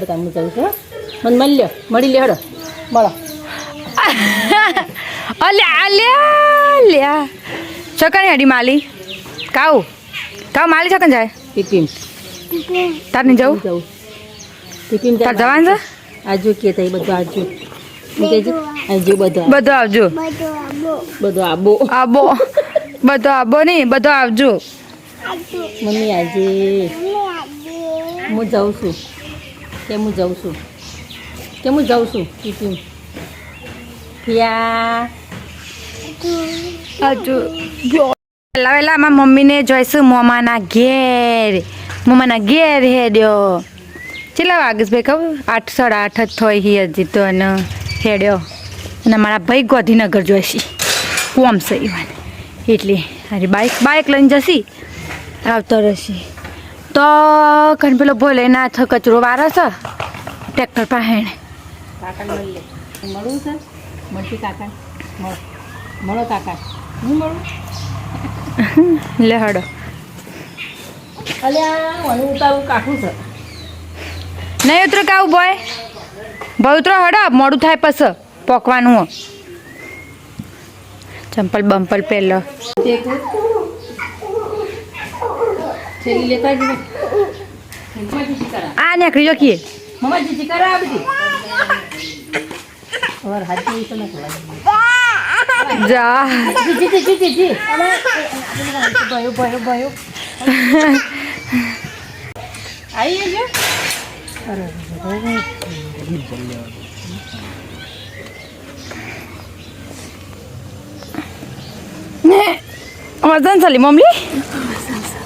બધા હું જાઉં છું મને મળી લ્યો મળી લે હડો. મળો. અલ્યા અલ્યા લ્યા છકન હેડી માલી? કાઉ? કાઉ માલી છકન જાય? ટિફિન. તાર નહીં જવું? જાઉં ટિફિન તાર જવાનું છે? આજુ કે તઈ બધું આજુ આજુ બધું બધું આવજો. બધું આબો. આબો. બધો આબો નહીં બધો આવજો. મમ્મી આજે. હું જાઉં છું. કે હું જાઉં છું? કે હું જાઉં છું, ટિફિન? મમ્મીને જોઈશું મોમાના ઘેર. મોમાના ઘેર હેડ્યો કેટલા વાગે ભાઈ ખબર? આઠ, સાડા આઠ જ થઈ હી હજી તો અને હેડ્યો અને મારા ભાઈ ગોધીનગર જોઈશી. કોમ છે એટલે અરે બાઇક બાઇક લઈને જશી. આવતો રહેશી. તો કણ પેલો ભોલે નાથ કચરો વારે છે? ટ્રેક્ટર પાસે કાકા લે. છે? મળતી કાકા? મળો. મળો કાકા. હું મળું? લે હડો. નહીં ઉતરો કાવું બોય? ભાઈ ઉતરો હડો મોડું થાય પછી. પોકવાનું ચંપલ બંપલ પહેલો છેલ્લી લેતા જ મમ્મા જીજી કરા આ નીકળી જો કીએ મમ્મા જીજી કરા આ બધી. ઓર હાથી તો ન ખવાય જા. જીજી જીજી જીજી ભયો ભયો ભયો આઈએ જો. અરે ને વજન ચાલી મમ્મી?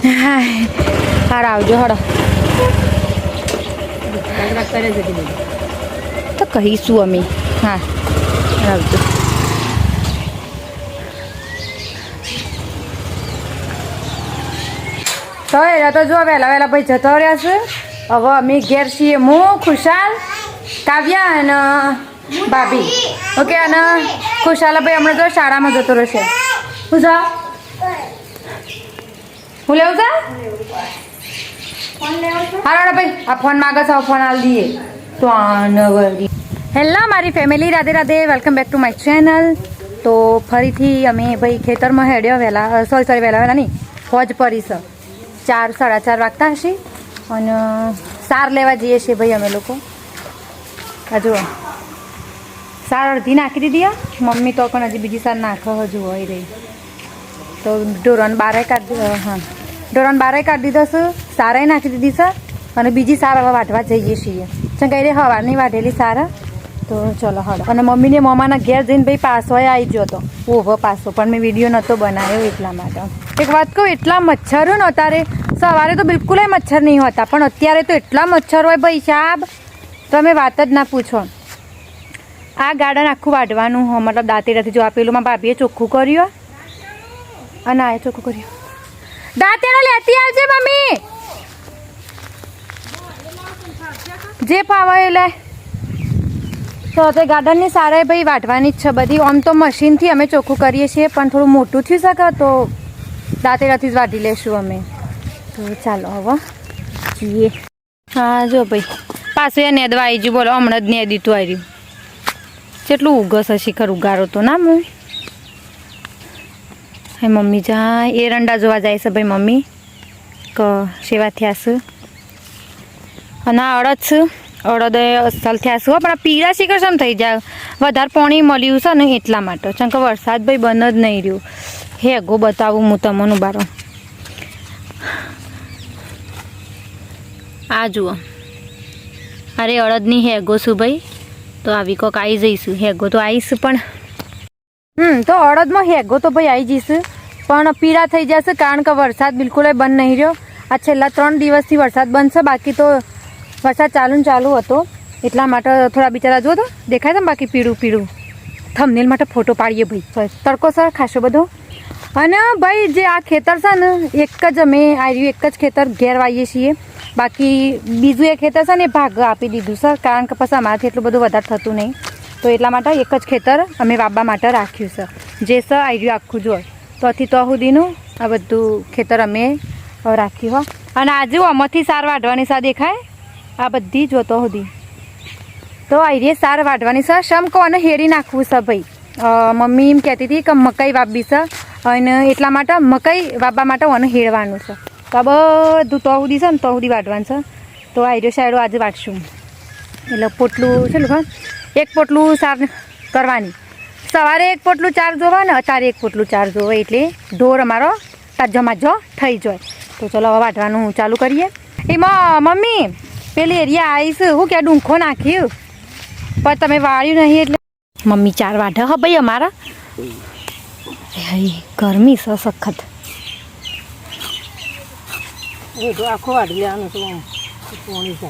હાર આવજો હડો તો કહીશું અમે. હા આવજો. તો એ તો જો વહેલા વહેલા ભાઈ જતો રહ્યા છે. હવે અમે ઘેર છીએ હું ખુશાલ, કાવ્યા અને ભાભી. ઓકે અને ખુશાલ ભાઈ હમણાં તો શાળામાં જતો રહેશે. જા હું લેવું છે? હારો ભાઈ, આ ફોન માગે છે ફોન આલ દઈએ. તો આનવરી હેલો મારી family Radhe Radhe welcome back to my channel તો ફરીથી અમે ભાઈ ખેતરમાં હેડ્યો વહેલા સોરી સોરી વહેલા વહેલા નહીં, ફોજ છે. ચાર, સાડા ચાર વાગતા હશે. અને સાર લેવા જઈએ છીએ ભાઈ અમે લોકો. હજુ સાર અડધી નાખી દીધી. મમ્મી તો પણ હજી બીજી સાર નાખો હજુ હોય રહી. તો ઢોરણ બારે કાઢી હા. ઢોરણ બારે કાઢી દીધો છે, સારાય નાખી દીધી છે, અને બીજી સારા હવે વાટવા જઈએ છીએ. ચં કઈ રે નહીં વાઢેલી સારા, તો ચલો હળો અને મમ્મીને મમ્માના ઘેર જઈને ભાઈ પાસો આવી ગયો હતો ઓહો, પાસો. પણ મેં વીડિયો નહોતો બનાવ્યો એટલા માટે. એક વાત કહું, એટલા મચ્છરો ને અત્યારે સવારે તો બિલકુલ મચ્છર નહીં હોતા, પણ અત્યારે તો એટલા મચ્છર હોય ભાઈ સાહેબ તમે વાત જ ના પૂછો. આ ગાર્ડન આખું વાઢવાનું હો, મતલબ દાંતેડાથી જો આપેલું માં ભાભીએ ચોખ્ખું કર્યું. અને આ ચોખ્ખું કર્યું દાંતેડો લેતી આવજે મમ્મી. જે ફાવે એ લે. તો તે ગાર્ડનની સારા ભાઈ વાટવાની જ છે બધી. આમ તો મશીનથી અમે ચોખ્ખું કરીએ છીએ, પણ થોડું મોટું થઈ શકે તો દાંતેડાથી જ વાટી લેશું અમે. તો ચાલો હવે જઈએ. હા, જો ભાઈ. પાછું એ નેદવા આવી ગયું. બોલો, હમણાં જ નેદી દીધું આવ્યું કેટલું ઉગસ હશે ખરું, ઉગારો તો ના મમ્મી? હે મમ્મી જા એરંડા જોવા જાય છે ભાઈ મમ્મી. ક સેવા થયા છે. અને અડદ છે. અડદ એ અસલ થયા છે હો, પણ પીળા શીખર શમ થઈ જાય? વધારે પાણી મળ્યું છે ને એટલા માટે. ચમ કે વરસાદ ભાઈ બંધ જ નહીં રહ્યું. હેગો બતાવું હું તમને બારો આ જુઓ. અરે અડદની હેગો છું ભાઈ? તો આવી કોક આવી જઈશું. હેગો તો આવીશ પણ. હમ તો અડદમાં હેગો તો ભાઈ આવી જઈશ. પણ પીળા થઈ જશે કારણ કે વરસાદ બિલકુલ બંધ નહીં રહ્યો. આ છેલ્લા ત્રણ દિવસથી વરસાદ બંધ બાકી તો વરસાદ ચાલુ ને ચાલુ હતો. એટલા માટે થોડા બિચારા જો તો, દેખાય ને બાકી પીળું પીળું? થમનેલ માટે ફોટો પાડીએ ભાઈ. તડકો સર ખાસો બધો. અને ભાઈ જે આ ખેતર છે ને, એક જ અમે આવ્યું એક જ ખેતર ઘેર વાઈએ છીએ. બાકી બીજું એ ખેતર છે ને, એ ભાગ આપી દીધું સર, કારણ કે પછી અમારાથી એટલું બધું વધારે થતું નહીં. તો એટલા માટે એક જ ખેતર અમે વાવવા માટે રાખ્યું છે. જે સર આવ્યું આખું જોર તો અથી તો સુધીનું આ બધું ખેતર અમે રાખ્યું હો. અને આજે આમાંથી સાર વાઢવાની સા દેખાય? આ બધી જોતો સુધી તો આઈરે સાર વાઢવાની સર શમ કહો, અને હેરી નાખવું છે ભાઈ. મમ્મી એમ કહેતી હતી કે મકાઈ વાપવી છે અને એટલા માટે મકાઈ વાપવા માટે અને હેળવાનું છે તો બધું તો સુધી છે ને તો સુધી વાઢવાનું છે તો આઈરો સાયડો આજે વાટશું એટલે પોટલું છે ને એક પોટલું સાર કરવાની. સવારે એક પોટલું ચાર જોવા ને અત્યારે એક પોટલું ચાર જોવે એટલે ઢોર અમારો તાજો થઈ જાય. તો ચલો હવે વાઢવાનું ચાલુ કરીએ. એમાં મમ્મી પેલી એરિયા આવીશ. હું ક્યાં ડુંખો નાખ્યું? પણ તમે વાળ્યું નહીં એટલે. મમ્મી ચાર વાઢે હ ભાઈ અમારા. ગરમી છે સખત.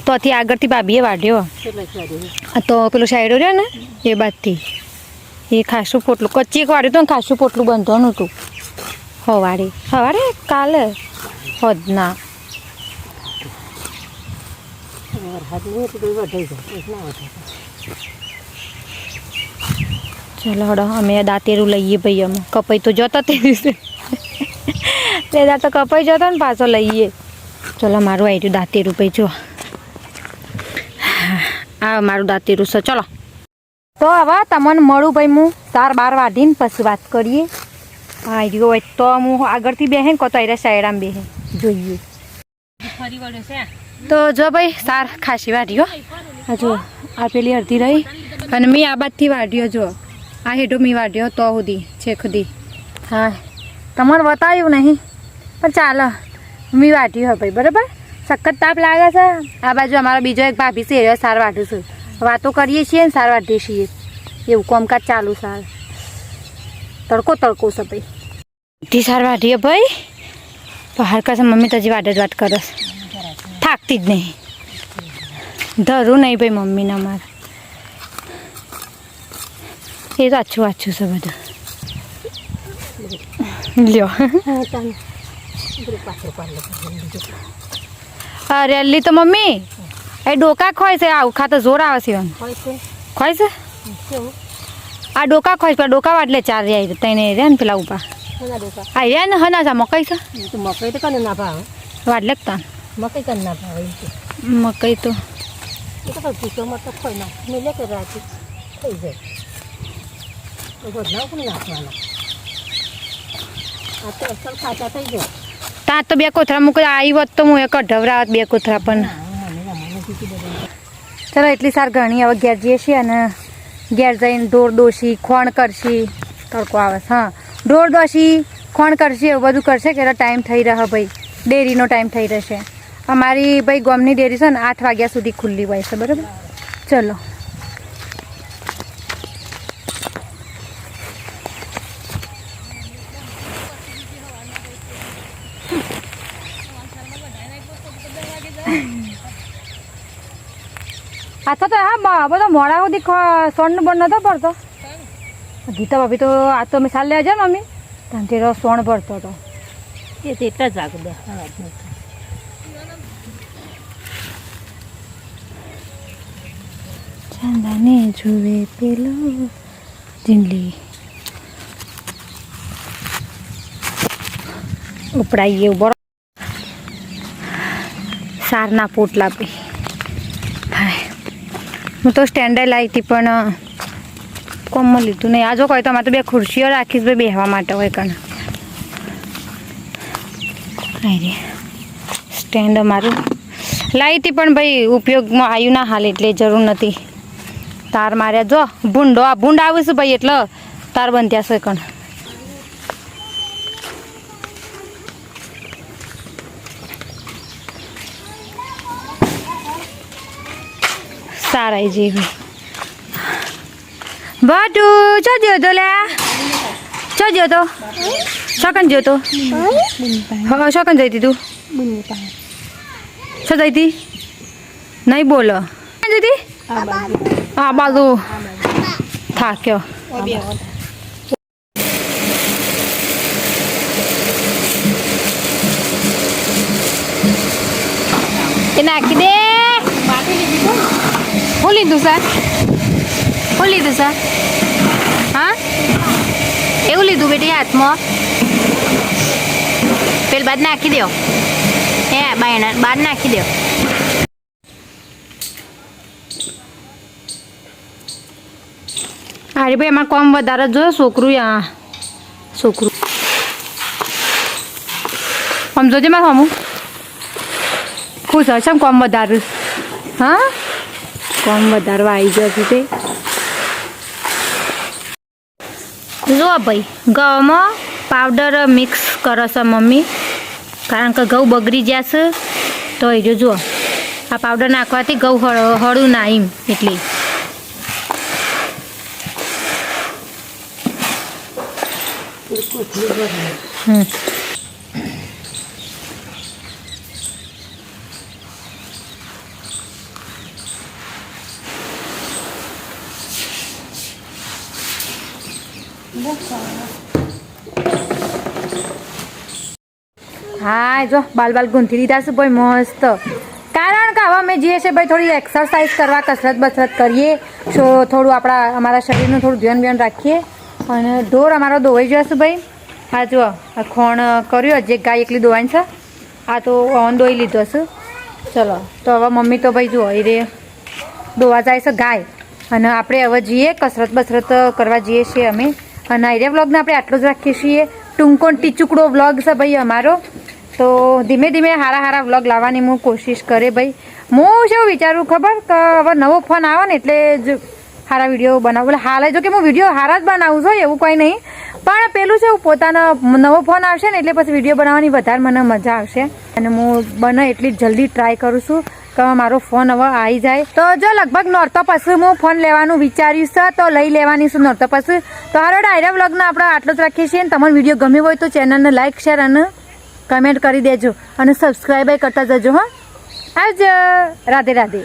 તોથી આગળથી ભાભીએ વાઢ્યો. તો પેલો સાઈડો રહ્યો ને એ બાજથી. એ ખાસું પોટલું. કચ્ચી વાળ્યું તો ને ખાસું પોટલું બંધવાનું હતું. હવારે. હવારે કાલે. હોદના. હતું ચલો હડો, અમે દાંતેરું લઈએ ભાઈ અમે. કપાઈ તો જતા તે દિવસે. તે દાંત તો કપાઈ જતો ને પાછો લઈએ. ચલો, મારું આવી રહ્યું દાંતેરું ભાઈ જો આ મારું દાંતેરું છે. ચલો. તો હવે તમને મળું ભાઈ હું સાર બાર વાઢીને પછી વાત કરીએ. હા રહ્યો હોય તો હું આગળથી બેહે ને કો તો અહીંયા સાઈડામાં બેહે. જોઈએ. તો જો ભાઈ સાર ખાસી વાઢ્યો. હા જો આ પેલી અડધી રહી. અને મેં આ બાજથી વાઢ્યો જો. આ હેઠો મેં વાઢ્યો તો સુધી છેક સુધી. હા. તમારે બતાવ્યું નહીં પણ ચાલો મેં વાઢ્યો ભાઈ બરાબર? સખત તાપ લાગે છે. આ બાજુ અમારો બીજો એક ભાભી છે એ સાર વાઢું છું. વાતો કરીએ છીએ ને સારવાર વાઢીએ છીએ. એવું કોમકાજ ચાલુ સાર તડકો તડકો છે ભાઈ. બધી સારવાર દે ભાઈ. બહાર કશે મમ્મી તો હજી વાટ જ વાત કરશ થાકતી જ નહીં. ધરું નહીં ભાઈ મમ્મીના મારા એ તો આછું આછું છે બધું. લ્યો. અરે તો મમ્મી. એ ડોકા ખોય છે આવું ખાતો જોર આવે છે ખોય છે. આ ડોકા ખોય છે ડોકા વાટલે ચાર જાય તઈને રહ્યા ને પેલા ઉપા હા રહ્યા ને હના છે મકઈ છે? મકઈ તો કને ના ભાવે? વાટલે જ તા મકઈ કને ના ભાવે મકઈ તો. એ કે થઈ જાય. તો બે કોથરા મૂકી આવી હોત તો હું એક ઢવરાવત બે કોથરા પણ ના મને મને કીધી બધા ચલો, એટલી સાર ઘણી હવે ઘેર જઈએ છીએ અને ઘેર જઈને ઢોર દોશી ખોણ કરશી. તડકો આવે હા. ઢોર દોશી ખોણ કરશી, એવું બધું કરશે કે ટાઈમ થઈ રહે ભાઈ. ડેરીનો ટાઈમ થઈ રહેશે અમારી ભાઈ ગોમની ડેરી છે ને, આઠ વાગ્યા સુધી ખુલ્લી હોય છે, બરાબર? ચલો. આથા તો હા બધો મોડા સુધી ખ- સોન નતો પડતો ગીતા ભાભી તો આ તો મિસાલ લેવા જાય મમ્મી. ત્યાંથી તો સોણ ભરતો હતો. એ તો એટલા જ આગળ ચાંદાને જુએ પેલો જીંડલી ઉપડાઈએ ઊભો. સારના પોટલા પી હું તો સ્ટેન્ડે લાવી હતી, પણ કોમમાં લીધું નહીં. આ જો કોઈ તો અમારે તો બે ખુરશીઓ રાખીશ ભાઈ બેહવા માટે હોય કણ. સ્ટેન્ડ અમારું. લાવી હતી, પણ ભાઈ, ઉપયોગમાં આવ્યું ના હાલ, એટલે જરૂર નથી. તાર માર્યા, જો, ભૂંડો, આ ભૂંડ આવીશું ભાઈ, એટલે તાર બંધ્યા છે કણ. સારા જેવી બાટુ, ચો જ્યો તો લે? ચો જ્યો તો? શકન જ્યો તો? હા શકન જઈ તું. છો જઈ હતી? નહીં બોલો. જઈ હા બાજુ. થાક્યો એ નાખી દે. લીધું સર શું લીધું સર હા? એવું લીધું બેટી હાથમાં? પેલ બાદ નાખી દો હે, બાયણા, બાદ નાખી દો અરે ભાઈ, એમાં કોમ વધારે જો છોકરું આ છોકરું. સમજો છે મારે હમું ખુશ હશે કોમ વધારે. હા? કોમ વધારવા આવી જશે તે જો ભાઈ, ઘઉંમાં પાવડર મિક્સ કરો છો મમ્મી. કારણ કે ઘઉં બગડી જશે તો એ જો આ પાવડર નાખવાથી ઘઉં હળું ના એમ એટલે. હમ. હા જો બાલ બાલ ગૂંથી દીધા છે ભાઈ, મસ્ત. કારણ કે હવે અમે જઈએ છીએ ભાઈ, થોડી એક્સરસાઇઝ કરવા કસરત બસરત કરીએ. સો થોડું આપણા, અમારા શરીરનું થોડું ધ્યાન ધ્યાન રાખીએ. અને ઢોર અમારો દોવાઈ જશે ભાઈ. હા જો આ ખોણ કર્યું એક ગાય એકલી દોવાની છે. આ તો ઓન દોઈ લીધો છે. ચલો, તો હવે મમ્મી તો ભાઈ, જુઓ, એ રે દોવા જાય છે ગાય. અને આપણે હવે જઈએ, કસરત બસરત કરવા જઈએ છીએ અમે. અને આઈડિયા વ્લોગને આપણે આટલો જ રાખીએ છીએ. ટૂંકો ને ટીચુકડો વ્લોગ છે ભાઈ અમારો. તો ધીમે ધીમે સારા સારા વ્લોગ લાવવાની હું કોશિશ કરે ભાઈ. હું શું વિચારું ખબર? કે હવે નવો ફોન આવે ને એટલે જ સારા વીડિયો બનાવું. એટલે હાલ જો કે હું વીડિયો સારા જ બનાવું છું, એવું કંઈ નહીં. પણ પેલું છે, પોતાનો નવો ફોન આવશે ને એટલે પછી વીડિયો બનાવવાની વધારે મને મજા આવશે. અને હું બને એટલી જલ્દી ટ્રાય કરું છું કે મારો ફોન હવે આવી જાય. તો જો લગભગ નોરતો પછી હું ફોન લેવાનું વિચાર્યું છે, તો લઈ લેવાની છું નોરતો પછી. તો હારો ડાયરા વ્લોગને આપણે આટલો જ રાખીએ છીએ. તમારો વીડિયો ગમ્યો હોય તો ચેનલને લાઈક શેર અને કમેન્ટ કરી દેજો અને સબસ્ક્રાઈબ કરતા જજો હા. આવજો. રાધે રાધે.